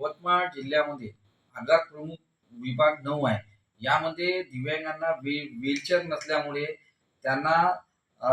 यवतमाळ जिल्ह्यामध्ये आगार प्रमुख विभाग नऊ आहे. यामध्ये दिव्यांगांना व्ही व्हीलचेअर नसल्यामुळे त्यांना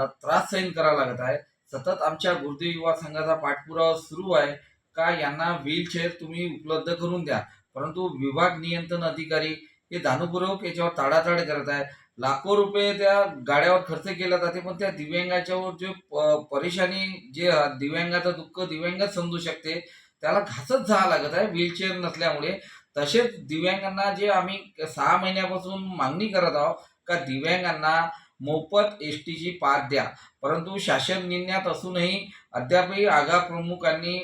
त्रास सहन करावा लागत आहे. सतत आमच्या गुरुदेव युवा संघाचा पाठपुरावा सुरू आहे का यांना व्हीलचेअर तुम्ही उपलब्ध करून द्या. परंतु विभाग नियंत्रण अधिकारी हे जाणीवपूर्वक याच्यावर ताडाताड करत आहे. लाखो रुपये त्या गाड्यावर खर्च केला जाते पण त्या दिव्यांगाच्यावर जे प- परेशानी जे दिव्यांगाचं दुःख दिव्यांगच समजू शकते. त्याला घासत जावं लागत आहे व्हीलचेअर नसल्यामुळे. तसेच दिव्यांगांना जे आम्ही सहा महिन्यापासून मागणी करत आहोत का दिव्यांगांना मोफत एस टीची पास द्या. परंतु शासन निर्णयात असूनही अद्यापही आगा प्रमुखांनी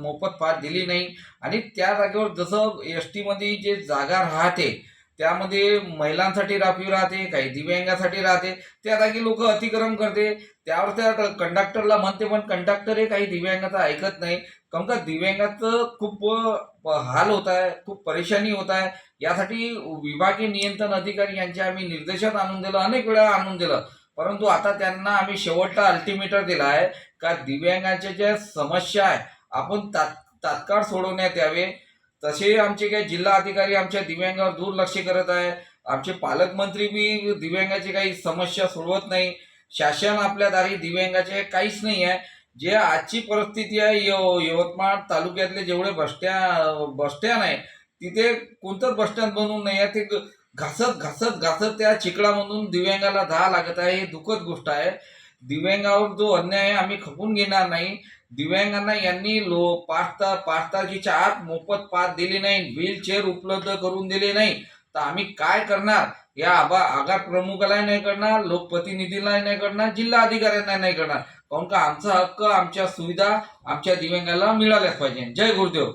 मोफत पास दिली नाही. आणि त्या जागेवर जसं एस टीमध्ये जे जागा राहते त्यामध्ये महिलांसाठी राखीव राहते काही दिव्यांगासाठी राहते. त्या जागी लोक अतिक्रम करते. त्यावर त्या कंडक्टरला म्हणते पण कंडक्टर हे काही दिव्यांगाचं ऐकत नाही. कारण का दिव्यांगाचं खूप हाल होत आहे खूप परेशानी होत आहे यासाठी विभागीय नियंत्रण अधिकारी यांचे आम्ही निर्देशात आणून दिलं अनेक वेळा आणून दिलं. परंतु आता त्यांना आम्ही शेवटचा अल्टिमेटर दिला आहे का दिव्यांगाच्या ज्या समस्या आहे आपण तात तात्काळ सोडवण्यात यावे. तसे आमचे काही जिल्हा अधिकारी आमच्या दिव्यांगावर दुर्लक्ष करत आहे. आमचे पालकमंत्री बी दिव्यांगाची काही समस्या सोडवत नाही. शासन आपल्या दारी दिव्यांगाचे काहीच नाही आहे. जे आजची परिस्थिती आहे यव यवतमाळ तालुक्यातले जेवढे बसट्या बसस्टँड आहे तिथे कोणतंच बसस्टँड बनवून नाही आहे. ते घासत घासत घासत त्या चिखलामधून दिव्यांगाला जा लागत आहे. ही दुःखद गोष्ट आहे. दिव्यांगावर जो अन्याय आहे आम्ही खपून घेणार नाही दिव्यांगांना यांनी लो पाच ता पाच तारखेच्या आत मोफत पास दिली नाही व्हीलचेअर उपलब्ध करून दिले नाही. तर आम्ही काय करणार? या आबा आगार प्रमुखालाही नाही करणार लोकप्रतिनिधीलाही नाही करणार जिल्हा अधिकाऱ्यांना नाही करणार. काऊन का आमचा हक्क आमच्या सुविधा आमच्या दिव्यांगाला मिळाल्याच पाहिजे. जय गुरुदेव.